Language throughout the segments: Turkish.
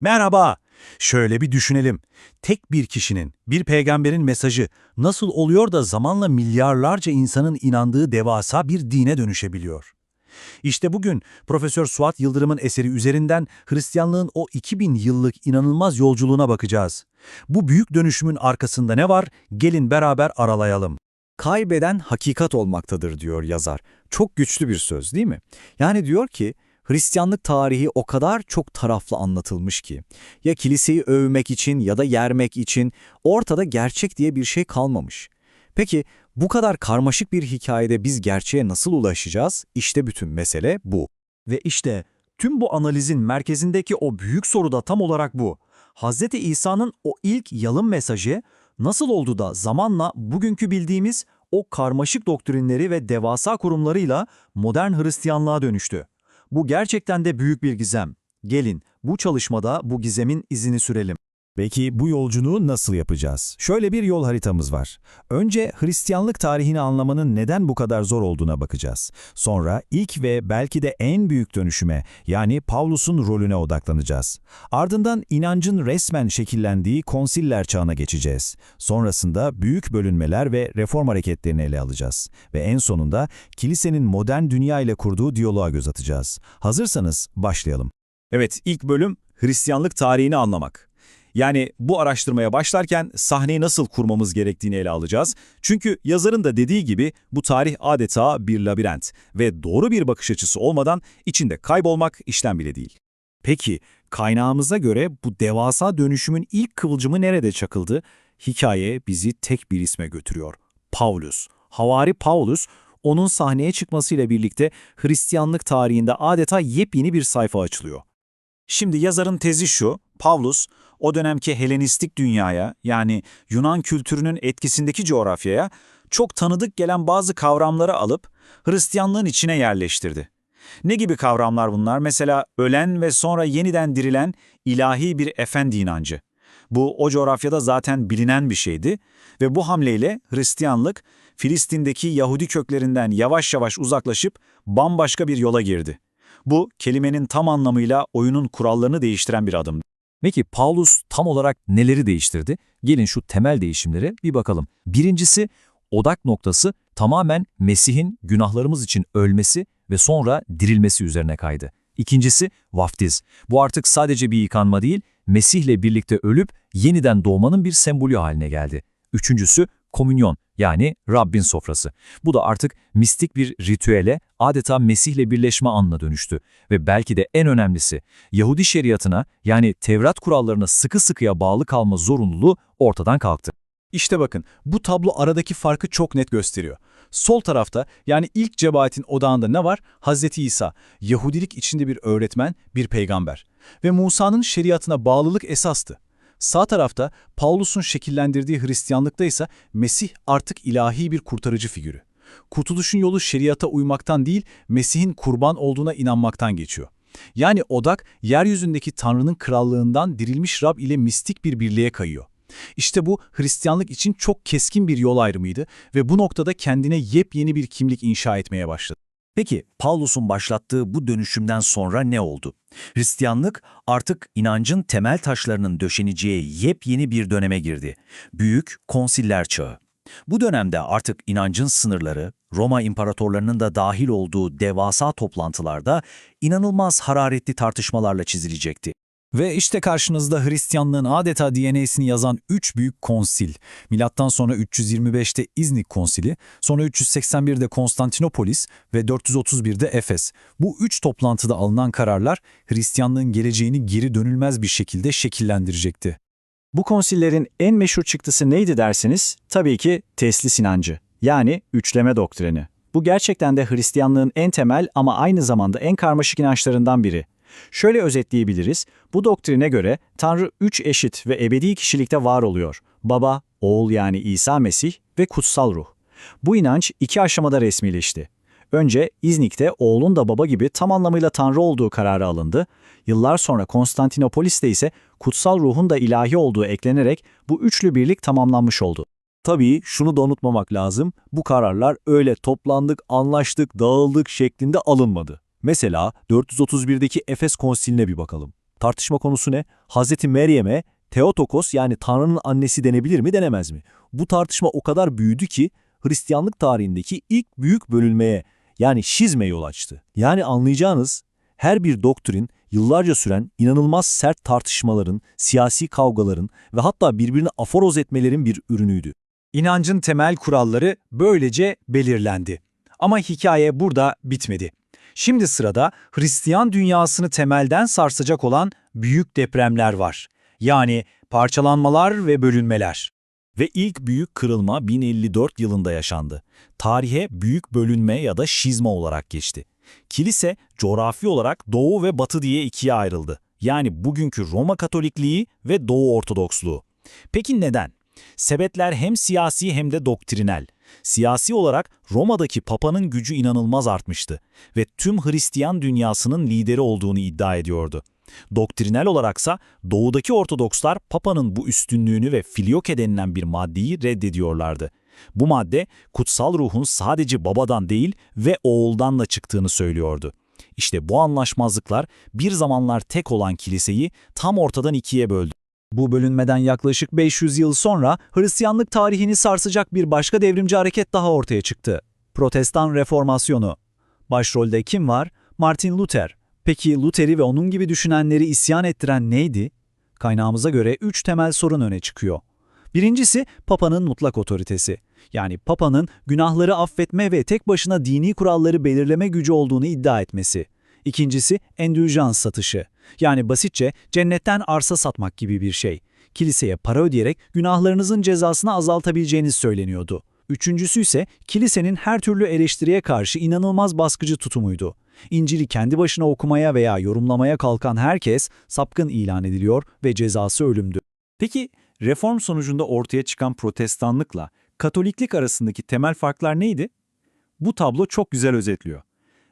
Merhaba. Şöyle bir düşünelim. Tek bir kişinin, bir peygamberin mesajı nasıl oluyor da zamanla milyarlarca insanın inandığı devasa bir dine dönüşebiliyor? İşte bugün Profesör Suat Yıldırım'ın eseri üzerinden Hristiyanlığın o 2000 yıllık inanılmaz yolculuğuna bakacağız. Bu büyük dönüşümün arkasında ne var? Gelin beraber aralayalım. Kaybeden hakikat olmaktadır diyor yazar. Çok güçlü bir söz değil mi? Yani diyor ki Hristiyanlık tarihi o kadar çok taraflı anlatılmış ki ya kiliseyi övmek için ya da yermek için ortada gerçek diye bir şey kalmamış. Peki bu kadar karmaşık bir hikayede biz gerçeğe nasıl ulaşacağız? İşte bütün mesele bu. Ve işte tüm bu analizin merkezindeki o büyük soru da tam olarak bu. Hz. İsa'nın o ilk yalın mesajı nasıl oldu da zamanla bugünkü bildiğimiz o karmaşık doktrinleri ve devasa kurumlarıyla modern Hristiyanlığa dönüştü? Bu gerçekten de büyük bir gizem. Gelin bu çalışmada bu gizemin izini sürelim. Peki bu yolculuğu nasıl yapacağız? Şöyle bir yol haritamız var. Önce Hristiyanlık tarihini anlamanın neden bu kadar zor olduğuna bakacağız. Sonra ilk ve belki de en büyük dönüşüme yani Pavlus'un rolüne odaklanacağız. Ardından inancın resmen şekillendiği konsiller çağına geçeceğiz. Sonrasında büyük bölünmeler ve reform hareketlerini ele alacağız. Ve en sonunda kilisenin modern dünya ile kurduğu diyaloğa göz atacağız. Hazırsanız başlayalım. Evet, ilk bölüm Hristiyanlık tarihini anlamak. Yani bu araştırmaya başlarken sahneyi nasıl kurmamız gerektiğini ele alacağız. Çünkü yazarın da dediği gibi bu tarih adeta bir labirent ve doğru bir bakış açısı olmadan içinde kaybolmak işten bile değil. Peki kaynağımıza göre bu devasa dönüşümün ilk kıvılcımı nerede çakıldı? Hikaye bizi tek bir isme götürüyor. Paulus. Havari Paulus, onun sahneye çıkmasıyla birlikte Hristiyanlık tarihinde adeta yepyeni bir sayfa açılıyor. Şimdi yazarın tezi şu, Pavlus o dönemki Helenistik dünyaya yani Yunan kültürünün etkisindeki coğrafyaya çok tanıdık gelen bazı kavramları alıp Hristiyanlığın içine yerleştirdi. Ne gibi kavramlar bunlar? Mesela ölen ve sonra yeniden dirilen ilahi bir efendi inancı. Bu o coğrafyada zaten bilinen bir şeydi ve bu hamleyle Hristiyanlık Filistin'deki Yahudi köklerinden yavaş yavaş uzaklaşıp bambaşka bir yola girdi. Bu kelimenin tam anlamıyla oyunun kurallarını değiştiren bir adımdı. Peki Paulus tam olarak neleri değiştirdi? Gelin şu temel değişimlere bir bakalım. Birincisi, odak noktası tamamen Mesih'in günahlarımız için ölmesi ve sonra dirilmesi üzerine kaydı. İkincisi, vaftiz. Bu artık sadece bir yıkanma değil, Mesih'le birlikte ölüp yeniden doğmanın bir sembolü haline geldi. Üçüncüsü, komünyon yani Rabbin sofrası. Bu da artık mistik bir ritüele, adeta Mesih'le birleşme anına dönüştü. Ve belki de en önemlisi, Yahudi şeriatına yani Tevrat kurallarına sıkı sıkıya bağlı kalma zorunluluğu ortadan kalktı. İşte bakın bu tablo aradaki farkı çok net gösteriyor. Sol tarafta yani ilk cebaatin odağında ne var? Hazreti İsa, Yahudilik içinde bir öğretmen, bir peygamber. Ve Musa'nın şeriatına bağlılık esastı. Sağ tarafta Paulus'un şekillendirdiği Hristiyanlıkta ise Mesih artık ilahi bir kurtarıcı figürü. Kurtuluşun yolu şeriata uymaktan değil, Mesih'in kurban olduğuna inanmaktan geçiyor. Yani odak yeryüzündeki Tanrı'nın krallığından dirilmiş Rab ile mistik bir birliğe kayıyor. İşte bu Hristiyanlık için çok keskin bir yol ayrımıydı ve bu noktada kendine yepyeni bir kimlik inşa etmeye başladı. Peki Paulus'un başlattığı bu dönüşümden sonra ne oldu? Hristiyanlık artık inancın temel taşlarının döşeneceği yepyeni bir döneme girdi. Büyük konsiller çağı. Bu dönemde artık inancın sınırları, Roma imparatorlarının da dahil olduğu devasa toplantılarda inanılmaz hararetli tartışmalarla çizilecekti. Ve işte karşınızda Hristiyanlığın adeta DNA'sini yazan üç büyük konsil. Milattan sonra 325'te İznik konsili, sonra 381'de Konstantinopolis ve 431'de Efes. Bu üç toplantıda alınan kararlar Hristiyanlığın geleceğini geri dönülmez bir şekilde şekillendirecekti. Bu konsillerin en meşhur çıktısı neydi derseniz, tabii ki teslis inancı, yani üçleme doktrini. Bu gerçekten de Hristiyanlığın en temel ama aynı zamanda en karmaşık inançlarından biri. Şöyle özetleyebiliriz, bu doktrine göre Tanrı üç eşit ve ebedi kişilikte var oluyor. Baba, oğul yani İsa Mesih ve kutsal ruh. Bu inanç iki aşamada resmileşti. Önce İznik'te oğlun da baba gibi tam anlamıyla Tanrı olduğu kararı alındı. Yıllar sonra Konstantinopolis'te ise kutsal ruhun da ilahi olduğu eklenerek bu üçlü birlik tamamlanmış oldu. Tabii şunu da unutmamak lazım, bu kararlar öyle toplandık, anlaştık, dağıldık şeklinde alınmadı. Mesela 431'deki Efes Konsili'ne bir bakalım. Tartışma konusu ne? Hazreti Meryem'e Theotokos yani Tanrı'nın annesi denebilir mi denemez mi? Bu tartışma o kadar büyüdü ki Hristiyanlık tarihindeki ilk büyük bölünmeye yani şizme yol açtı. Yani anlayacağınız her bir doktrin yıllarca süren inanılmaz sert tartışmaların, siyasi kavgaların ve hatta birbirini aforoz etmelerin bir ürünüydü. İnancın temel kuralları böylece belirlendi. Ama hikaye burada bitmedi. Şimdi sırada Hristiyan dünyasını temelden sarsacak olan büyük depremler var. Yani parçalanmalar ve bölünmeler. Ve ilk büyük kırılma 1054 yılında yaşandı. Tarihe büyük bölünme ya da şizma olarak geçti. Kilise coğrafi olarak Doğu ve Batı diye ikiye ayrıldı. Yani bugünkü Roma Katolikliği ve Doğu Ortodoksluğu. Peki neden? Sebepler hem siyasi hem de doktrinel. Siyasi olarak Roma'daki papanın gücü inanılmaz artmıştı ve tüm Hristiyan dünyasının lideri olduğunu iddia ediyordu. Doktrinel olaraksa doğudaki Ortodokslar papanın bu üstünlüğünü ve filioke denilen bir maddeyi reddediyorlardı. Bu madde kutsal ruhun sadece babadan değil ve oğuldan da çıktığını söylüyordu. İşte bu anlaşmazlıklar bir zamanlar tek olan kiliseyi tam ortadan ikiye böldü. Bu bölünmeden yaklaşık 500 yıl sonra Hristiyanlık tarihini sarsacak bir başka devrimci hareket daha ortaya çıktı. Protestan Reformasyonu. Başrolde kim var? Martin Luther. Peki Luther'i ve onun gibi düşünenleri isyan ettiren neydi? Kaynağımıza göre üç temel sorun öne çıkıyor. Birincisi Papa'nın mutlak otoritesi. Yani Papa'nın günahları affetme ve tek başına dini kuralları belirleme gücü olduğunu iddia etmesi. İkincisi endüljans satışı. Yani basitçe cennetten arsa satmak gibi bir şey. Kiliseye para ödeyerek günahlarınızın cezasını azaltabileceğiniz söyleniyordu. Üçüncüsü ise kilisenin her türlü eleştiriye karşı inanılmaz baskıcı tutumuydu. İncil'i kendi başına okumaya veya yorumlamaya kalkan herkes sapkın ilan ediliyor ve cezası ölümdü. Peki reform sonucunda ortaya çıkan protestanlıkla Katoliklik arasındaki temel farklar neydi? Bu tablo çok güzel özetliyor.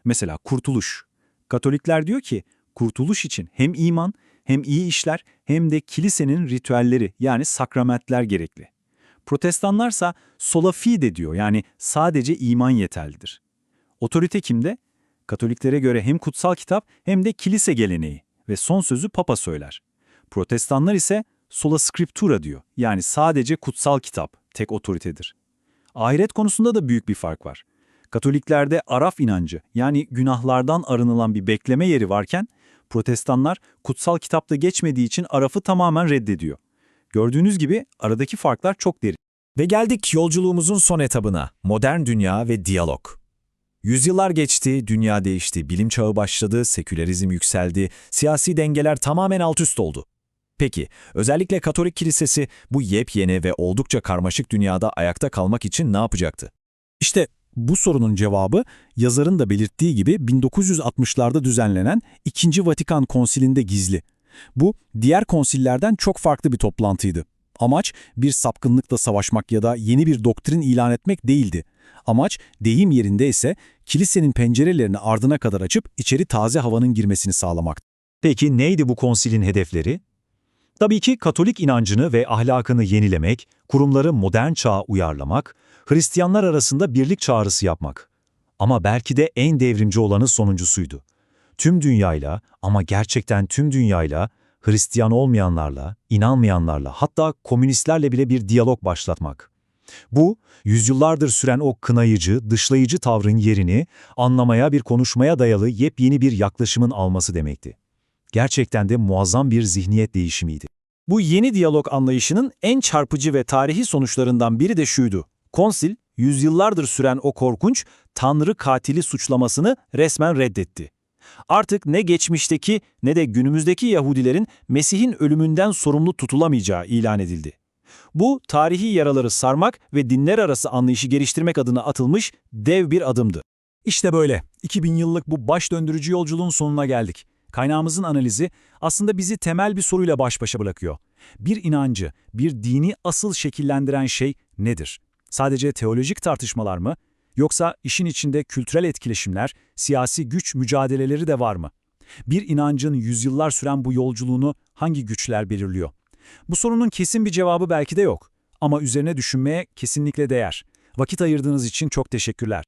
Mesela kurtuluş. Katolikler diyor ki kurtuluş için hem iman hem iyi işler hem de kilisenin ritüelleri yani sakramentler gerekli. Protestanlarsa sola fide diyor yani sadece iman yeterlidir. Otorite kimde? Katoliklere göre hem kutsal kitap hem de kilise geleneği ve son sözü papa söyler. Protestanlar ise sola scriptura diyor yani sadece kutsal kitap tek otoritedir. Ahiret konusunda da büyük bir fark var. Katoliklerde araf inancı yani günahlardan arınılan bir bekleme yeri varken protestanlar kutsal kitapta geçmediği için arafı tamamen reddediyor. Gördüğünüz gibi aradaki farklar çok derin. Ve geldik yolculuğumuzun son etabına, modern dünya ve diyalog. Yüzyıllar geçti, dünya değişti, bilim çağı başladı, sekülerizm yükseldi, siyasi dengeler tamamen alt üst oldu. Peki, özellikle Katolik Kilisesi bu yepyeni ve oldukça karmaşık dünyada ayakta kalmak için ne yapacaktı? İşte bu sorunun cevabı yazarın da belirttiği gibi 1960'larda düzenlenen 2. Vatikan Konsili'nde gizli. Bu diğer konsillerden çok farklı bir toplantıydı. Amaç bir sapkınlıkla savaşmak ya da yeni bir doktrin ilan etmek değildi. Amaç deyim yerinde ise kilisenin pencerelerini ardına kadar açıp içeri taze havanın girmesini sağlamak. Peki neydi bu konsilin hedefleri? Tabii ki Katolik inancını ve ahlakını yenilemek, kurumları modern çağa uyarlamak, Hristiyanlar arasında birlik çağrısı yapmak. Ama belki de en devrimci olanı sonuncusuydu. Tüm dünyayla ama gerçekten tüm dünyayla, Hristiyan olmayanlarla, inanmayanlarla hatta komünistlerle bile bir diyalog başlatmak. Bu, yüzyıllardır süren o kınayıcı, dışlayıcı tavrın yerini anlamaya bir konuşmaya dayalı yepyeni bir yaklaşımın alması demekti. Gerçekten de muazzam bir zihniyet değişimiydi. Bu yeni diyalog anlayışının en çarpıcı ve tarihi sonuçlarından biri de şuydu. Konsil, yüzyıllardır süren o korkunç Tanrı katili suçlamasını resmen reddetti. Artık ne geçmişteki ne de günümüzdeki Yahudilerin Mesih'in ölümünden sorumlu tutulamayacağı ilan edildi. Bu, tarihi yaraları sarmak ve dinler arası anlayışı geliştirmek adına atılmış dev bir adımdı. İşte böyle, 2000 yıllık bu baş döndürücü yolculuğun sonuna geldik. Kaynağımızın analizi aslında bizi temel bir soruyla baş başa bırakıyor. Bir inancı, bir dini asıl şekillendiren şey nedir? Sadece teolojik tartışmalar mı? Yoksa işin içinde kültürel etkileşimler, siyasi güç mücadeleleri de var mı? Bir inancın yüzyıllar süren bu yolculuğunu hangi güçler belirliyor? Bu sorunun kesin bir cevabı belki de yok. Ama üzerine düşünmeye kesinlikle değer. Vakit ayırdığınız için çok teşekkürler.